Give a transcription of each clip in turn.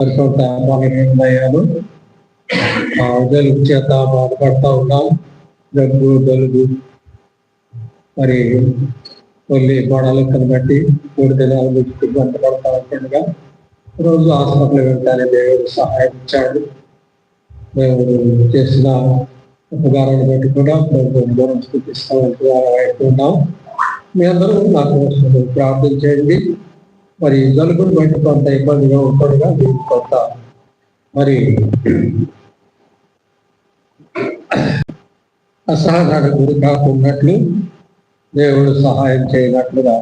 కొంత బలహీనమయ్యాను ఆ చేత బాధపడతా ఉన్నాం జబ్బు దొలుగు మరి కొన్ని గొడవలను కనబట్టి మూడు దినాలు నుంచి గంట పడతా ఉంటుండగా. రోజు హాస్పిటల్ వెళ్తానే దేవుడు సహాయం ఇచ్చాడు. మేము చేసిన ఉపకారాన్ని బట్టి కూడా ప్రభుత్వం దూరం స్థితిస్తామంటూ అవుతున్నాం మీ అందరూ నాకు ప్రార్థన చేయండి. మరి నలుగురు బయట కొంత ఇబ్బందిగా ఉంటుండగా దీనికి కొంత మరి అసహనానికి గురి కాకున్నట్లు దేవుడు సహాయం చేయనట్లుగా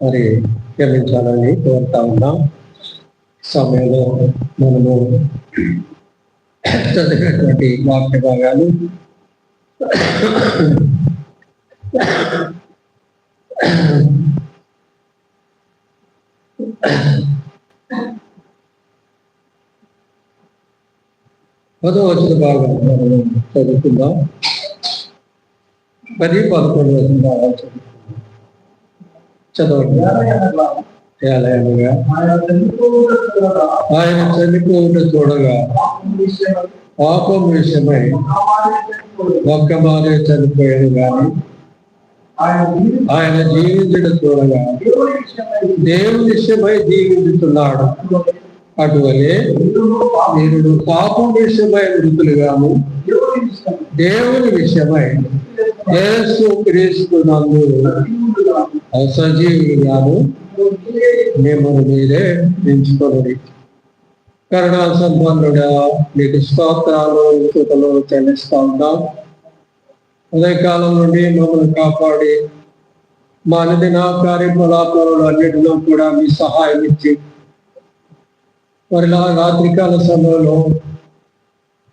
మరి క్షమించాలని కోరుతా ఉన్నాం. సమయంలో మనము చదివినటువంటి వాక్య భాగాలు పదో వచ్చిన భాగం మనము చదువుకుందాం పది పదకొండు వచ్చిన భాగాలు చదువుకుందాం చదవండి ఏలయనగా ఆయన చనిపోవుట చూడగా పాపం విషయమై ఒక్క మారే చనిపోయాడు కానీ ఆయన జీవించడ చూడగా దేవుని విషయమై జీవించుతున్నాడు. అటువలే మీరు పాపం విషయమై మృతులుగాను దేవుని విషయమై యేసు క్రీస్తునందు సజీవులుగాను మిమ్మల్ని మీరే ఎంచుకొనడి కరుణా సంపన్నుడా మీకు స్తోత్రాలు చెల్లిస్తా ఉన్నాం. ఉదయకాలం నుండి మమ్మల్ని కాపాడి మా అనుదిన కార్యకలాపాలు అన్నిటిలో కూడా మీ సహాయం ఇచ్చి మరిలా రాత్రికాల సమయంలో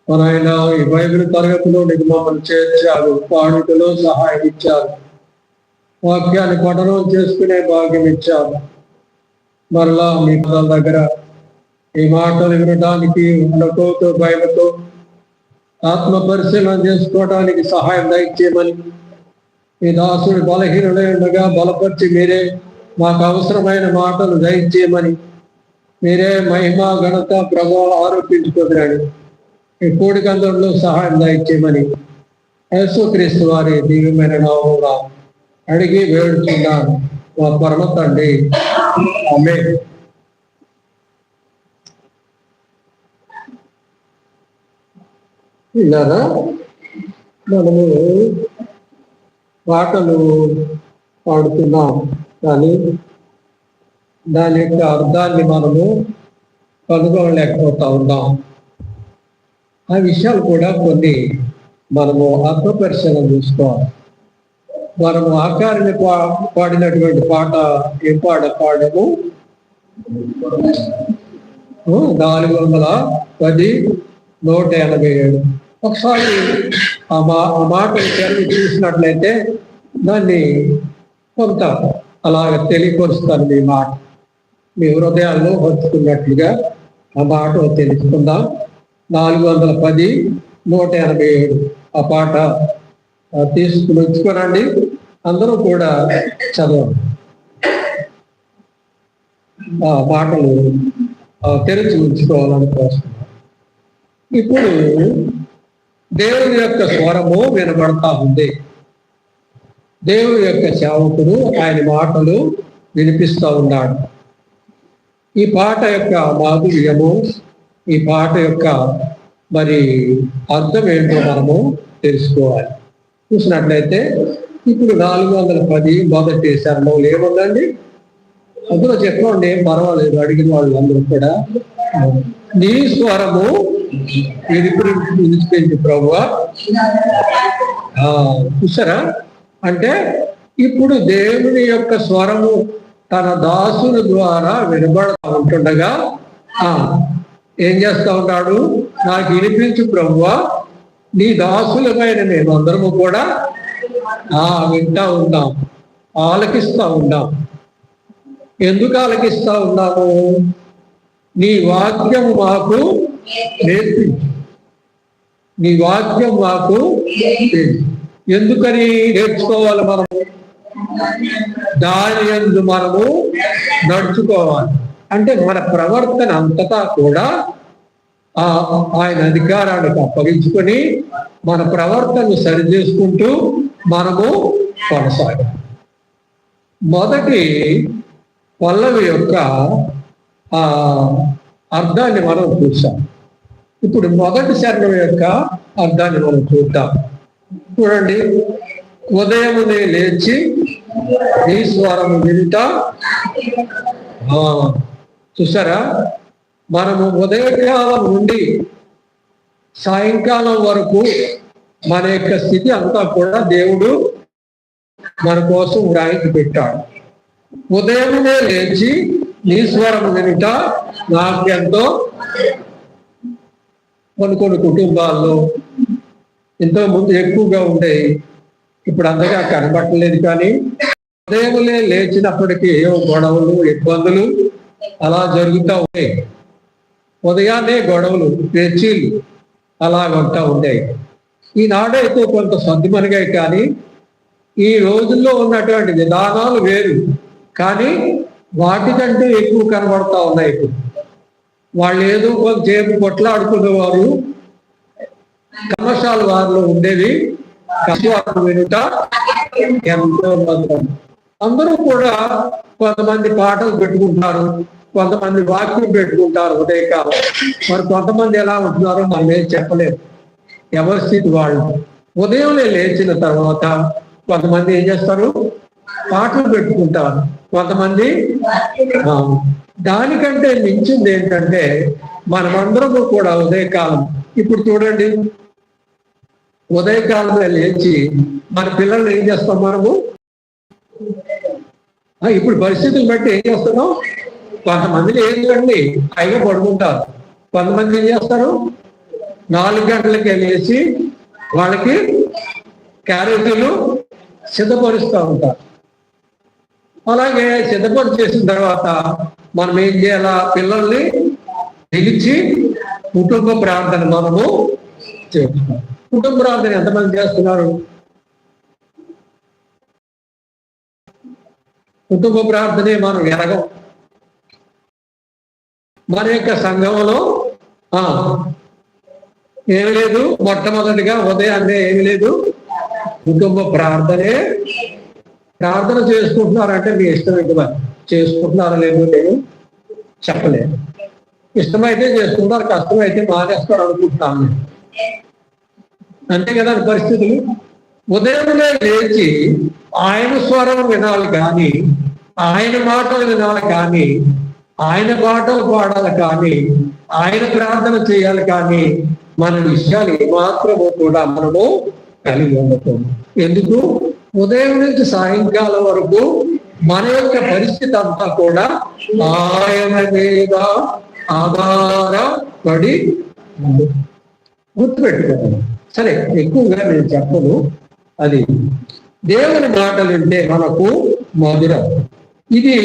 మన ఆయన ఈ బైబిల్ తరగతిలో నీకు మమ్మల్ని చేర్చారు పాడుటలో సహాయం ఇచ్చారు వాక్యాన్ని పఠనం చేసుకునే భాగ్యం ఇచ్చారు. మరలా మీ దగ్గర ఈ మాటలు వినడానికి ఉండకోతో భయమతో ఆత్మ పరిశీలన చేసుకోవడానికి సహాయం దయచేయమని. మీ దాసుడు బలహీనుడై ఉండగా బలపరిచి మీరే మాకు అవసరమైన మాటలు దయచేయమని. మీరే మహిమ ఘనత ప్రభావం ఆరోపించుకోదరాడు ఈ కోడికందంలో సహాయం దయచేయమని. యేసుక్రీస్తు వారి దివ్యమైన నామంగా అడిగి వేడుతున్నాను మా పరమ తండ్రి. ఆమె ఇలాగా మనము పాటలు పాడుతున్నాం కానీ దాని యొక్క అర్థాన్ని మనము కనుగొనలేకపోతా ఉన్నాం. ఆ విషయాలు కూడా కొన్ని మనము ఆత్మపరిశీలన చూసుకోవాలి. మనము ఆకారిని పా పాడినటువంటి పాట ఏ పాట పాడము? నాలుగు వందల పది నూట ఎనభై ఏడు. ఒకసారి ఆ మా ఆ మాటలు తెరవి చూసినట్లయితే దాన్ని కొంత అలాగ తెలియపరుస్తాను మీ మాట. మీ హృదయాల్లో హత్తుకున్నట్లుగా ఆ మాట తెలుసుకుందాం. నాలుగు వందల పది నూట ఎనభై ఏడు. ఆ పాట తీసుకుని వచ్చుకోనండి. అందరూ కూడా చదవండి. ఆ మాటలు తెరిచి ఉంచుకోవాలని కోరుతున్నాను ఇప్పుడు దేవుని యొక్క స్వరము వినబడతా ఉంది. దేవుని యొక్క సేవకుడు ఆయన మాటలు వినిపిస్తూ ఉన్నాడు. ఈ పాట యొక్క మాధుర్యము ఈ పాట యొక్క మరి అర్థం ఏంటో మనము తెలుసుకోవాలి. చూసినట్లయితే ఇప్పుడు నాలుగు వందల పది మొదటి శరణంలో ఏముందండి? అందులో చెప్పండి ఏం పర్వాలేదు అడిగిన వాళ్ళు అందరూ కూడా. నీ స్వరము ఇది వినిపించి ప్రభు చూసారా? అంటే ఇప్పుడు దేవుని యొక్క స్వరము తన దాసుల ద్వారా వినబడతా ఉంటుండగా ఏం చేస్తా ఉన్నాడు? నాకు వినిపించు ప్రభువా నీ దాసులమైన మేము అందరము కూడా ఆ వింటా ఉన్నాం ఆలకిస్తా ఉన్నాం. ఎందుకు ఆలకిస్తా ఉన్నాము? నీ వాక్యం మాకు నేర్పి. నీ వాక్యం మాకు ఎందుకని నేర్చుకోవాలి మనము? దాని ఎందు మనము నడుచుకోవాలి. అంటే మన ప్రవర్తన అంతటా కూడా ఆ ఆయన అధికారానికి అప్పగించుకొని మన ప్రవర్తన సరి చేసుకుంటూ మనము కొనసాగాలి. మొదటి పల్లవి యొక్క ఆ అర్థాన్ని మనం చూసాం ఇప్పుడు మొదటి శరణం యొక్క అర్థాన్ని మనం చూద్దాం. చూడండి. ఉదయమునే లేచి ఈశ్వరం స్వరము వింట. ఆ, చూసారా? మనము ఉదయకాలం నుండి సాయంకాలం వరకు మన యొక్క స్థితి అంతా కూడా దేవుడు మన కోసం వ్రాయించి పెట్టాడు. ఉదయమునే లేచి నీ స్వరము వినుట నాకెంతో కొన్ని కొన్ని కుటుంబాల్లో ఎంతో ముందు ఎక్కువగా ఉండేవి ఇప్పుడు అంతగా కనబట్టలేదు కానీ ఉదయములే లేచినప్పటికీ ఏవో గొడవలు ఇబ్బందులు అలా జరుగుతూ ఉన్నాయి ఉదయాన్నే గొడవలు చర్చీలు అలా ఉంటా ఉండేవి ఈనాడైతే కొంత సర్దుమనిగాయి కానీ ఈ రోజుల్లో ఉన్నటువంటి విధానాలు వేరు. కానీ వాటికంటే ఎక్కువ కనబడతా ఉన్నాయి ఇప్పుడు. వాళ్ళు ఏదో కొంతసేపు కొట్లాడుకునేవారు కమర్షాల వారిలో ఉండేవి. కష్టవారు వినుట ఎంతో మంది అందరూ కూడా కొంతమంది పాటలు పెట్టుకుంటారు. కొంతమంది వాక్యం పెట్టుకుంటారు ఉదయకాలం. మరి కొంతమంది ఎలా ఉంటున్నారో మనం ఏం చెప్పలేము. ఎవరి స్థితి వాళ్ళు? ఉదయం లేచిన తర్వాత కొంతమంది ఏం చేస్తారు? పాటలు పెట్టుకుంటారు. కొంతమంది దానికంటే మించింది ఏంటంటే మనమందరము కూడా ఉదయకాలం ఇప్పుడు చూడండి ఉదయకాలమే లేచి మన పిల్లల్ని ఏం చేస్తాం మనము? ఇప్పుడు పరిస్థితులు బట్టి ఏం చేస్తున్నాం? కొంతమందిని ఏం చేయండి పైగా పడుకుంటారు. కొంతమంది ఏం చేస్తారు? నాలుగు గంటలకి లేచి వాళ్ళకి క్యారేజీలు సిద్ధపరుస్తూ ఉంటారు. అలాగే సిద్ధపడి చేసిన తర్వాత మనం ఏం చేయాలా? పిల్లల్ని పిలిచి కుటుంబ ప్రార్థన మనము చేస్తున్నాం కుటుంబ ప్రార్థన ఎంతమంది చేస్తున్నారు? కుటుంబ ప్రార్థనే మనం ఎరగం. మన యొక్క సంఘంలో ఏమి లేదు? మొట్టమొదటిగా ఉదయాన్నే ఏమి లేదు? కుటుంబ ప్రార్థనే ప్రార్థన చేసుకుంటున్నారంటే మీ ఇష్టం ఏంటి చేసుకుంటున్నారా లేదు నేను చెప్పలేదు. ఇష్టమైతే చేసుకుంటారు కష్టమైతే మానేస్తారు అనుకుంటున్నాను నేను. అంతే కదా పరిస్థితులు? ఉదయంలో లేచి ఆయన స్వరం వినాలి కానీ ఆయన మాటలు వినాలి కానీ ఆయన పాటలు పాడాలి కానీ ఆయన ప్రార్థన చేయాలి కానీ మన విషయాలు ఏమాత్రము కూడా మనము కలిగి ఉండటం ఎందుకు? ఉదయం నుంచి సాయంకాలం వరకు మన యొక్క పరిస్థితి అంతా కూడా ఆయన మీద ఆధారపడి ఉంది. సరే ఎక్కువగా నేను చెప్పను. అది దేవుని మాటలు వింటే మనకు మధురం. ఇది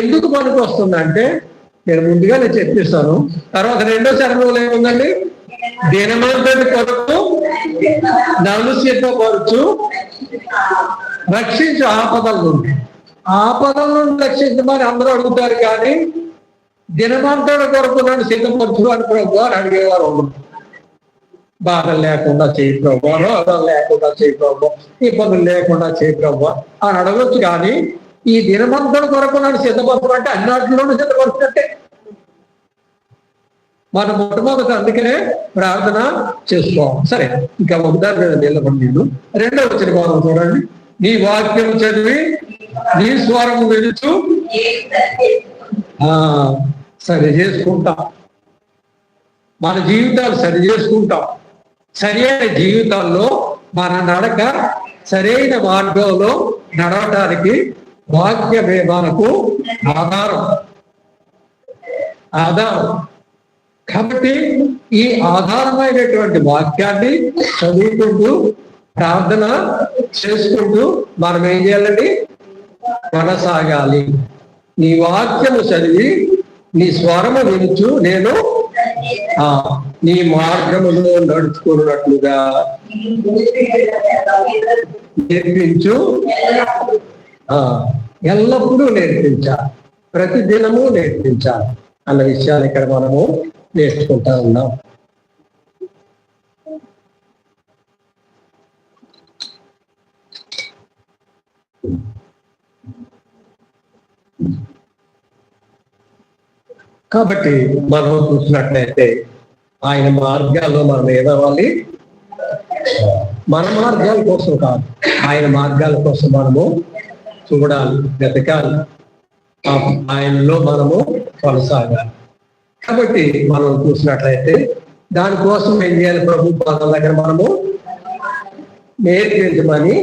ఎందుకు మనకు వస్తుందంటే నేను ముందుగానే చెప్పిస్తాను. తర్వాత రెండో చరణంలో ఏముందండి? దినమంతటి కొరకు నలు సిద్ధపరచు రక్షించు ఆపదల నుండి. ఆపదల నుండి రక్షించమని అందరూ అడుగుతారు కానీ దినమంతటి కొరకు నన్ను సిద్ధపరచు అని ప్రభు అని అడిగేవారు బాధలు లేకుండా చేయి ప్రభు రోగాలు లేకుండా చేయి ప్రభు ఇబ్బందులు లేకుండా చేయి ప్రభు అని అడగొచ్చు కానీ ఈ దినమంతటి కొరకు నన్ను సిద్ధపరచడం అంటే అన్నింటిలోనూ సిద్ధపరుచుకుంటే మన మొట్టమొదట అందుకనే ప్రార్థన చేసుకోవాలి సరే ఇంకా ఒకదాని మీద నిలబడి నేను. రెండో వచ్చిన మనం చూడండి. నీ వాక్యం చదివి నీ స్వరం విడుచు ఆ సరి చేసుకుంటాం. మన జీవితాలు సరి చేసుకుంటాం. సరైన జీవితాల్లో మన నడక సరైన మార్గంలో నడవటానికి వాక్యమే మనకు ఆధారం. ఆధారం. కాబట్టి ఈ ఆధారమైనటువంటి వాక్యాన్ని చదువుకుంటూ ప్రార్థన చేసుకుంటూ మనం ఏం చేయాలండి? కొనసాగాలి. నీ వాక్యము చదివి నీ స్వరము వినుచు నేను ఆ నీ మార్గములో నడుచుకున్నట్లుగా నేర్పించు. ఆ ఎల్లప్పుడూ నేర్పించా. ప్రతి దినము నేర్పించాలి అన్న విషయాన్ని ఇక్కడ మనము నేర్చుకుంటా ఉన్నాం. కాబట్టి మనం చూసినట్లయితే ఆయన మార్గాల్లో మనం ఏదవ్వాలి? మన మార్గాల కోసం కాదు. ఆయన మార్గాల కోసం మనము చూడాలి వెతకాలి. ఆయనలో మనము కొనసాగాలి. కాబట్టి మనం చూసినట్లయితే దానికోసం ఏం చేయాలి ప్రభు? పాదం దగ్గర మనము నేర్పించమని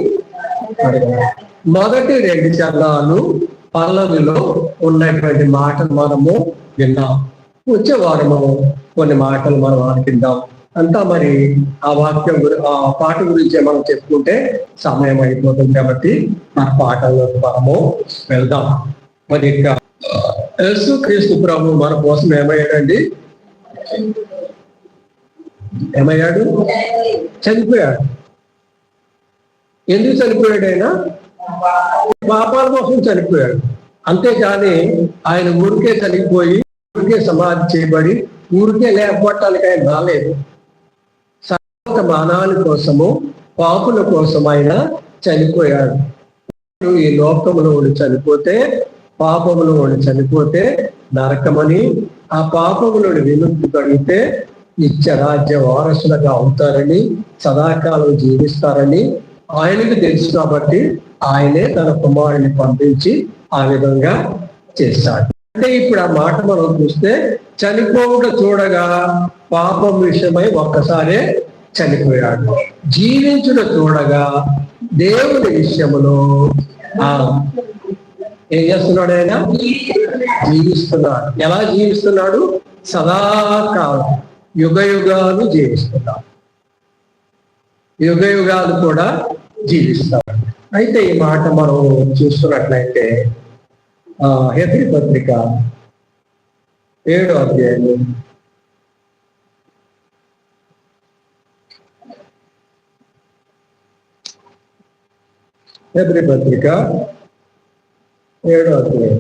మొదటి రెండు చరణాలు పల్లవిలో ఉన్నటువంటి మాటలు మనము విన్నాం. వచ్చే వారము కొన్ని మాటలు మనం ఆలకిద్దాం. అంతా మరి ఆ వాక్యం గురించి ఆ పాట గురించి మనం చెప్పుకుంటే సమయం అయిపోతుంది కాబట్టి ఆ పాటల్లో మనము వెళ్దాం. మరి ఇంకా యేసు క్రీస్తు ప్రభు మన కోసం ఏమయ్యాడండి? ఏమయ్యాడు? చనిపోయాడు. ఎందుకు చనిపోయాడు ఆయన పాపాల కోసం చనిపోయాడు. అంతేకాని ఆయన ఊరికే చనిపోయి ఊరికే సమాధి చేయబడి ఊరికే లేకపోవటానికి ఆయన రాలేదు. సర్వత మానాల కోసము పాపుల కోసం ఆయన చనిపోయాడు. ఈ లోకంలో చనిపోతే పాపములో వాడు చనిపోతే నరకమని ఆ పాపములను విముక్తి కడిగితే నిత్య రాజ్య వారసులుగా అవుతారని సదాకాలం జీవిస్తారని ఆయనకు తెలుసు కాబట్టి ఆయనే తన కుమారుని పంపించి ఆ విధంగా చేశాడు. అంటే ఇప్పుడు ఆ మాట మనం చూస్తే చనిపోవుట చూడగా పాపం విషయమై ఒక్కసారే చనిపోయాడు. జీవించుట చూడగా దేవుని విషయములో ఆ ఏం చేస్తున్నాడు ఆయన? జీవిస్తున్నాడు. ఎలా జీవిస్తున్నాడు? సదాకాలం యుగ యుగాలు జీవిస్తున్నాడు. యుగ యుగాలు కూడా జీవిస్తాడు. అయితే ఈ మాట మనం చూస్తున్నట్లయితే ఆ హెబ్రి పత్రిక ఏడో అధ్యాయం హెబ్రి పత్రిక ఏడో అధ్యాయం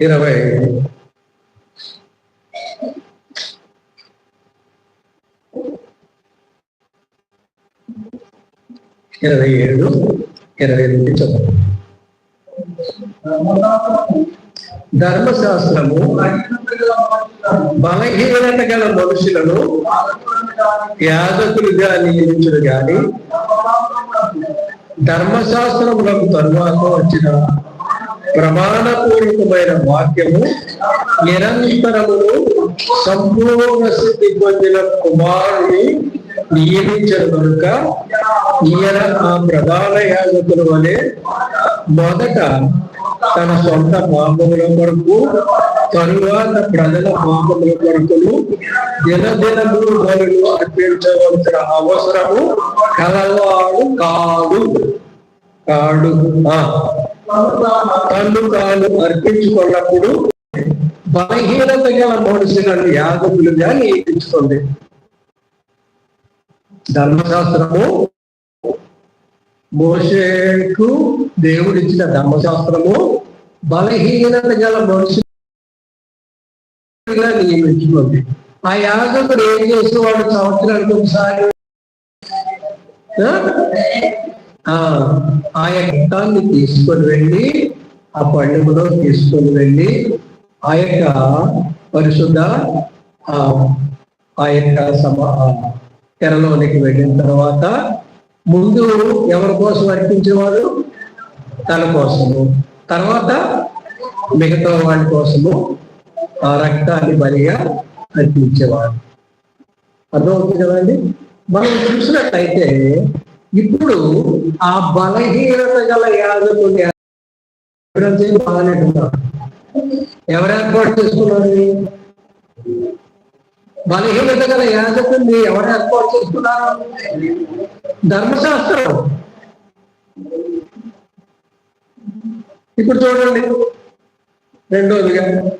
ఇరవై ఇరవై ఏడు ఇరవై ఎనిమిది చదువు ధర్మశాస్త్రము బలహీనత గల మనుషులను యాజకులుగా నియమించుడు గాని ధర్మశాస్త్రములకు తరువాత వచ్చిన ప్రమాణపూర్వకమైన వాక్యము నిరంతరమును సంపూర్ణ సిద్ధి పొందిన కుమారుని నియమించడం కనుక ఈయన ఆ ప్రధాన యాజకులు వలె మొదట తన సొంత పాపముల కొరకు తరువాత ప్రజల పాపముల కొరకును దినదినము బలు అర్పించవలసిన అవసరము కలవాడు కాడు. కాడు. ఆ. తన్ను తాను అర్పించుకున్నప్పుడు బలహీనత గల మనుషులను యాగకులుగా నియమించుకుంది. ధర్మశాస్త్రము మోషేకు దేవుడిచ్చిన ధర్మశాస్త్రము బలహీనత గల మనుషులుగా నియమించుకుంది ఆ యాజకుడు ఏం చేసేవాడు సంవత్సరానికి ఒకసారి ఆ? ఆ యజ్ఞాన్ని తీసుకొని వెళ్ళి ఆ పండుగలో తీసుకొని వెళ్ళి ఆ యొక్క పరిశుద్ధ ఆ ఆ యొక్క సమ తెరలోనికి వెళ్ళిన తర్వాత ముందు ఎవరి కోసం అర్పించేవాడు? తన కోసము. తర్వాత మిగతా వాడి కోసము ఆ రక్తాన్ని బలిగా అర్పించేవాడు. అర్థమవుతుంది కదండి? మనం చూసినట్లయితే ఇప్పుడు ఆ బలహీనత గల యాజకుని ఎవరైతే బాగానేట్టున్నారు ఎవరు ఏర్పాటు చేసుకున్నారు? బలహీనత గల యాజకుని ఎవరు ఏర్పాటు చేస్తున్నారు? ధర్మశాస్త్రం. ఇప్పుడు చూడండి. రెండోదిగా.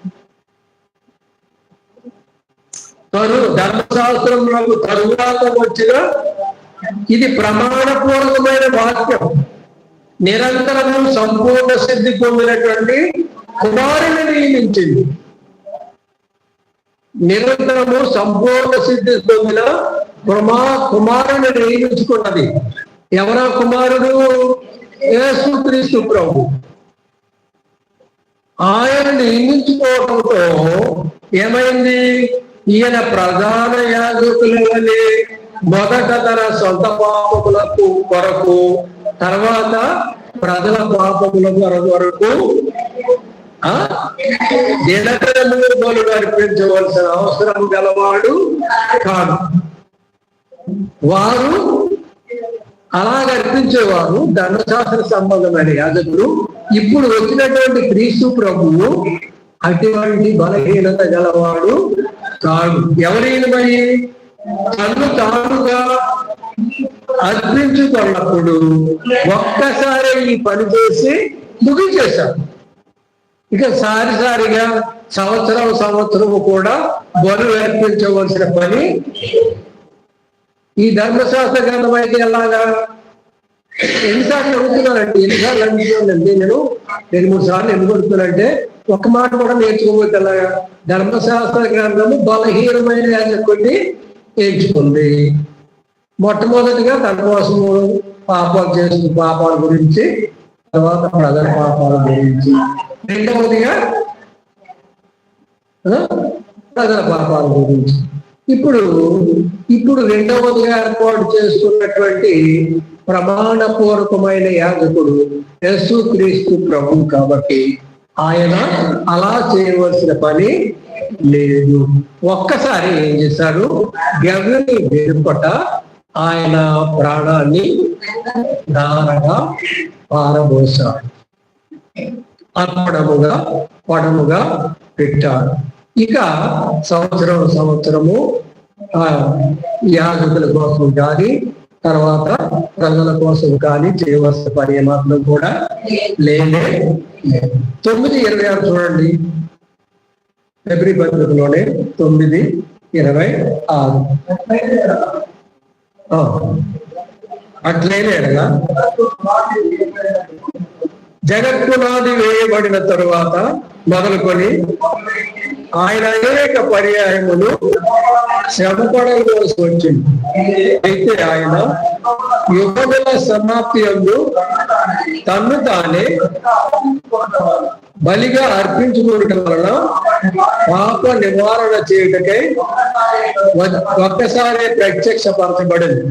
తరు ధర్మశాస్త్రంలో తరువాత వచ్చిన ఇది ప్రమాణపూర్వకమైన వాక్యం. నిరంతరము సంపూర్ణ సిద్ధి పొందినటువంటి కుమారుని నియమించింది. నిరంతరము సంపూర్ణ సిద్ధి పొందిన కుమా కుమారుని నియమించుకున్నది. ఎవరా కుమారుడు? యేసుక్రీస్తు ప్రభు. ఆయన నియమించుకోవడంతో ఏమైంది? ఈయన ప్రధాన యాజకుల వలె మొదట తన సొంత పాపములకు కొరకు తర్వాత ప్రజల పాపముల కొరకు వరకు ఆ బలు అర్పించవలసిన అవసరం గలవాడు కాదు. వారు అలాగ అర్పించేవారు ధర్మశాస్త్ర సంబంధమైన యాజకులు ఇప్పుడు వచ్చినటువంటి క్రీస్తు ప్రభువు అటువంటి బలహీనత గలవాడు కాడు ఎవరైనా మరి తను తానుగా అర్పించుకున్నప్పుడు ఒక్కసారి ఈ పని చేసి ముగించేశాడు ఇక సారిసారిగా సంవత్సరం సంవత్సరము కూడా బలు అర్పించవలసిన పని ఈ ధర్మశాస్త్ర గ్రంథం అయితే ఎలాగా? ఎన్నిసార్లు అడుగుతున్నానండి ఎన్నిసార్లు అడుగుతున్నానండి నేను? రెండు మూడు సార్లు ఎందుకు అడుగుతున్నానంటే ఒక మాట కూడా నేర్చుకోబోతే ఎలాగా ధర్మశాస్త్ర గ్రంథము బలహీనమైన యాజకుడిని ఎంచుకుంది మొట్టమొదటిగా తన కోసము పాపాలు చేస్తున్న పాపాల గురించి తర్వాత ప్రజల పాపాల గురించి. రెండవదిగా ప్రజల పాపాల గురించి. ఇప్పుడు ఇప్పుడు రెండవదిగా ఏర్పాటు చేసుకున్నటువంటి ప్రమాణపూర్వకమైన యాజకుడు యేసు క్రీస్తు ప్రభు కాబట్టి ఆయన అలా చేయవలసిన పని లేదు. ఒక్కసారి ఏం చేశాడు? గవ్యని వెలుపట ఆయన ప్రాణాన్ని దారగా పారబోసాడు. అర్పణముగా పడముగా పెట్టాడు ఇక సంవత్సరం సంవత్సరము ఆ యాజకుల కోసం కానీ తర్వాత ప్రజల కోసం కానీ చేయవలసిన పని కూడా లేనే లేదు. తొమ్మిది ఇరవై ఆరు చూడండి ఫిబ్రవరి పత్రికలోనే తొమ్మిది ఇరవై ఆరు ఆ. అట్లయినా జగత్పునాది వేయబడిన తరువాత మొదలుకొని ఆయన అనేక పర్యాయములు శ్రమపడవలసి వచ్చింది. అయితే ఆయన యుగముల సమాప్తి అందు తన్ను తానే బలిగా అర్పించుకోవటం వలన పాప నివారణ చేయుటకై ఒక్కసారి ప్రత్యక్షపరచబడింది.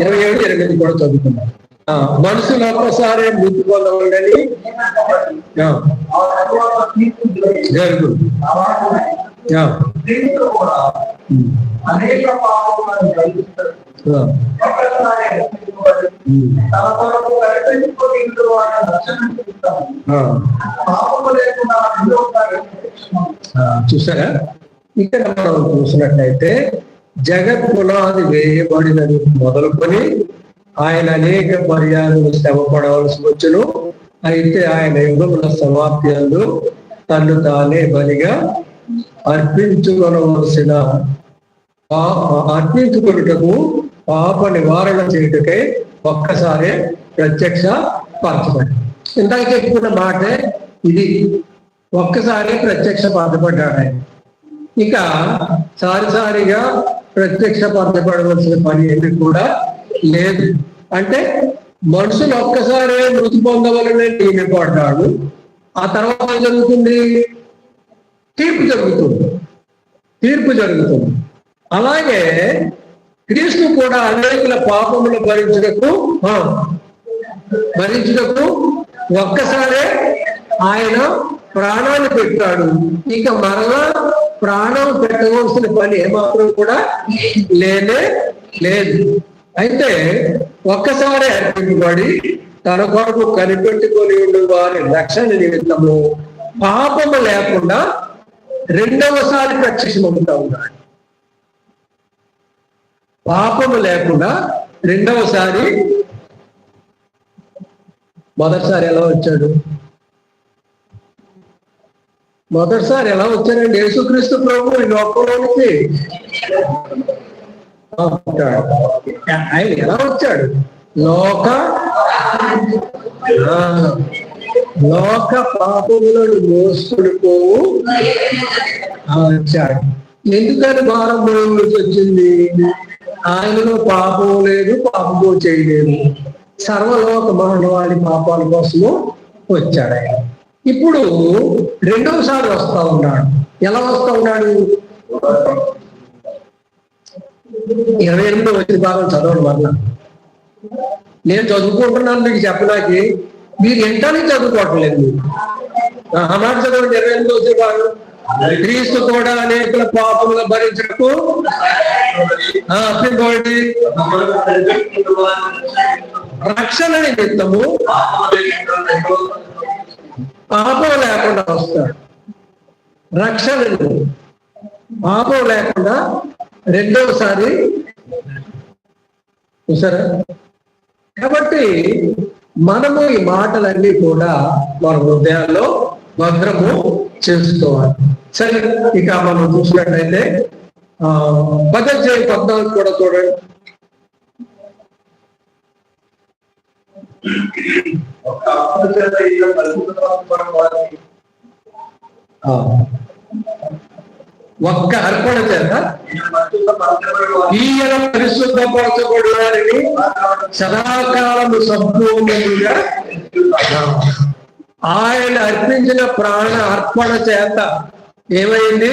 ఇరవై ఏడు ఇరవై కూడా చదువుకున్నాం మనుషులు ఒక్కసారి మృతి పొందవాలని జరుగుతుంది అనేక ఆ, లేకుండా చూసారా? ఇక్కడ మనం చూసినట్లయితే జగత్ పునాది వేయబడినది మొదలుకొని ఆయన అనేక పర్యాలు శ్రమ పడవలసి వచ్చును. అయితే ఆయన యుగముల సమాప్తి అందు తను తానే బలిగా అర్పించుకొనవలసిన అర్పించుకున్నటకు అర్పించుకొనుటకు పాప నివారణ చేయుటకై ఒక్కసారి ప్రత్యక్ష పరచబడి ఇందాక చెప్పుకున్న మాటే ఇది. ఒక్కసారి ప్రత్యక్ష పరచబడ్డాడు ఆయన. ఇక సారిసారిగా ప్రత్యక్ష పరచబడవలసిన పని ఏమి కూడా లేదు. అంటే మనుషులు ఒక్కసారే మృతి పొందవలనే నియమిపడ్డాడు ఆ తర్వాత ఏం జరుగుతుంది? తీర్పు జరుగుతుంది. తీర్పు జరుగుతుంది. అలాగే క్రీస్తు కూడా అనేకుల పాపములు భరించుటకు ఆ, భరించుటకు ఒక్కసారే ఆయన ప్రాణాలు పెట్టాడు. ఇక మరలా ప్రాణం పెట్టవలసిన పని ఏమాత్రం కూడా లేనే లేదు. అయితే ఒక్కసారి అర్పింపబడి తన కొరకు కనిపెట్టుకొని ఉండు వారి రక్షణ నిమిత్తము పాపము లేకుండా రెండవసారి ప్రత్యక్షమవుతా ఉన్నాడు. పాపము లేకుండా రెండవసారి మొదటిసారి ఎలా వచ్చాడు? మొదటిసారి ఎలా వచ్చారండి యేసుక్రీస్తు ప్రభు ఈ లోకంలోనికి ఆ, ఆయన ఎలా వచ్చాడు. లోక లోక పాపములను మోసుకుడిపోవు వచ్చాడు. ఎందుకని భారం మోయవలసి వచ్చింది? ఆయనలో పాపం లేదు పాపము చేయలేదు. సర్వలోక మానవాళి పాపాల కోసము వచ్చాడు ఆయన. ఇప్పుడు రెండవసారి వస్తా ఉన్నాడు. ఎలా వస్తా ఉన్నాడు? ఇరవై ఎనిమిది వచ్చిన భాగం చదవడం వల్ల నేను చదువుకుంటున్నాను మీకు చెప్పడానికి. మీరు ఎంటానికి చదువుకోవట్లేదు మీరు. ఆ చదవండి ఇరవై ఎనిమిది వచ్చిన భాగం క్రీస్తు కూడా అనేకుల పాపములు భరించకు ఆ, అప్పింపబడి రక్షణ నిమిత్తము పాపం లేకుండా వస్తాడు రక్షణ పాపం లేకుండా రెండవసారి. చూసారా? కాబట్టి మనము ఈ మాటలన్నీ కూడా మన హృదయాల్లో భద్రము చేసుకోవాలి. సరే ఇక మనం చూసినట్టయితే ఆ పదజయ పద్నాలుగు కూడా చూడండి. ఒక ఆత్మ చేత ఈయన పరిశుద్ధపరచబడిన వారికి ఆ, ఒక్క అర్పణ చేత ఈయన పరిశుద్ధపరచబడి వారిని సదాకాలము సంపూర్ణంగా ఆయన అర్పించిన ప్రాణ అర్పణ చేత ఏమైంది?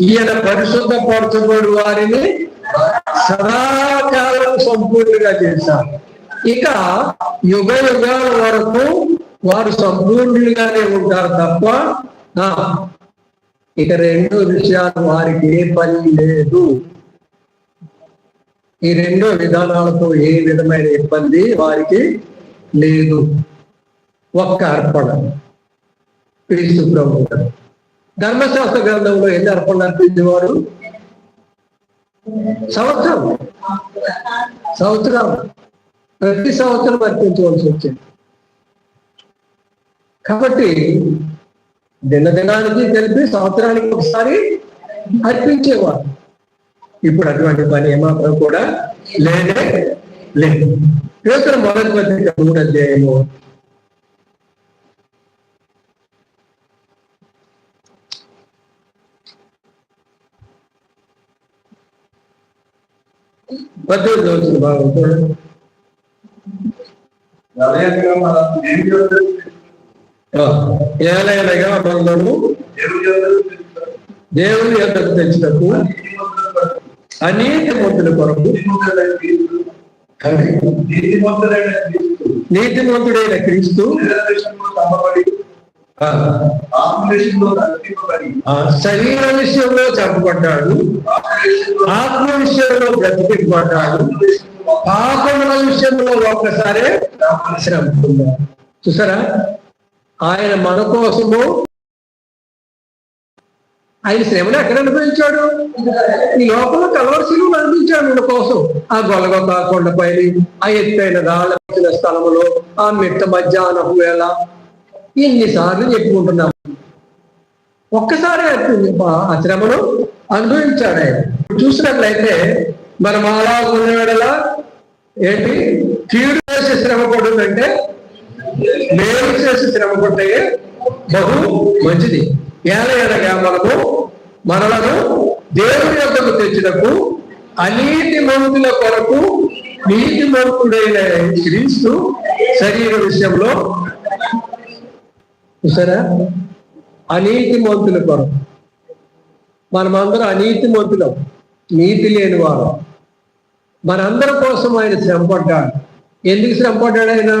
ఈయన పరిశుద్ధపరచబడి వారిని సదాకాలం సంపూర్ణంగా చేశారు. ఇక యుగ యుగాల వరకు వారు సంపూర్ణులుగానే ఉంటారు తప్ప ఆ, ఇక రెండు విషయాలు వారికి ఏ పని లేదు. ఈ రెండో విధానాలతో ఏ విధమైన ఇబ్బంది వారికి లేదు. ఒక్క అర్పణ. క్రీస్తు ప్రభు ధర్మశాస్త్ర గ్రంథంలో ఎన్ని అర్పణ అర్పించేవారు? సంవత్సరం. సంవత్సరం. ప్రతి సంవత్సరం అర్పించవలసి వచ్చింది. కాబట్టి దినదినానికి తెలిపి సంవత్సరానికి ఒకసారి అర్పించేవారు. ఇప్పుడు అటువంటి పని ఏమాత్రం కూడా లేదే లేదు. పేతురు మొదటి పత్రిక మూడు అధ్యాయము. పద్దెనిమిది వచ్చిన భాగం చూడండి. నలయంగా మన దేవుని యొక్క ఆ, తెచ్చినకు అనేక మంతుల కొరకు నీతిమంతులైన క్రీస్తు నీతిమంతుడైన క్రీస్తు శరీర విషయంలో చంపబడ్డాడు ఆత్మ విషయంలో బ్రతికిపడ్డాడు పాపముల విషయంలో ఒక్కసారే శ్రమ చూసారా? ఆయన మన కోసము ఆయన శ్రమను ఎక్కడ అనిపించాడు ఈ లోపల కలవరశీలు అనిపించాడు మన కోసం. ఆ గొలగొంద కొండపై ఆ ఎత్తైన రాళ్ళ స్థలములో ఆ మిట్ట మధ్యాహ్నపు వేళ ఎన్నిసార్లు చెప్పుకుంటున్నాం. ఒక్కసారి ఆ శ్రమను అనుభవించాడు ఆయన. చూసినట్లయితే మనం అలా ఉన్నవాడలా ఏంటి? తీరు శ్రమ పడుతుందంటే మేలు చేసి శ్రమ పడితే బహు మంచిది. ఏలయనగా మనము మనలను దేవుని యొక్కకు తెచ్చినకు అనీతి మంతుల కొరకు నీతి మంతుడైన క్రీస్తు శరీర విషయంలో చూసారా? అనీతి మంతుల కొరకు. మనమందరం అనీతి మంతులం. నీతి లేని వారు. మనందరి కోసం ఆయన శ్రమ పడ్డాడు ఎందుకు శ్రమ పడ్డాడు ఆయన?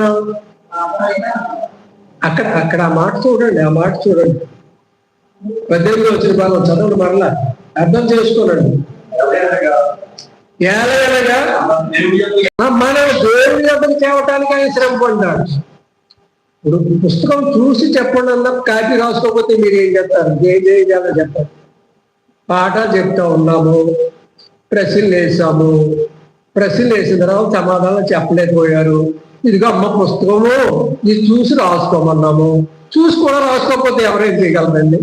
అక్కడ అక్కడ ఆ మాట చూడండి ఆ మాట చూడండి. పద్దెనిమిది వచ్చిన భాగం చదవండి మరలా. అర్థం చేసుకోనండి. ఏలయనగా దేవుని మన దేవుని దగ్గరికి తేవటానికి ఆయన శ్రమ పడ్డాడు. ఇప్పుడు పుస్తకం చూసి చెప్పండి అన్న కాపీ రాసుకోకపోతే మీరు ఏం చెప్తారు? ఏం చేయాలో చెప్పారు పాట చెప్తా ఉన్నాము ప్రశ్నలు వేసాము ప్రశ్నలు వేసిన తర్వాత సమాధానం చెప్పలేకపోయారు. ఇదిగో అమ్మ పుస్తకము. ఇది చూసి రాసుకోమన్నాము. చూసి కూడా రాసుకోకపోతే ఎవరేం చేయగలరండి?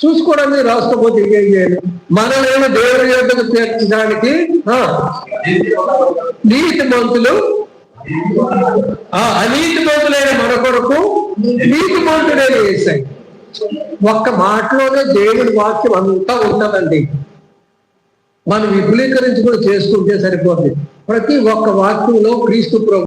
చూసుకోవడానికి రాష్ట్రపతి ఏం చేయాలి? మనల్ని దేవుని యొక్కకు తీర్చడానికి నీతి మంతులు ఆ అనీతి మంతులైన మన కొరకు నీతి మంతుడైన వేసాయి ఒక్క మాటలోనే దేవుడి వాక్యం అంతా ఉంటుందండి. మనం విపులీకరించి కూడా చేసుకుంటే సరిపోతుంది ప్రతి ఒక్క వాక్యంలో క్రీస్తు ప్రభు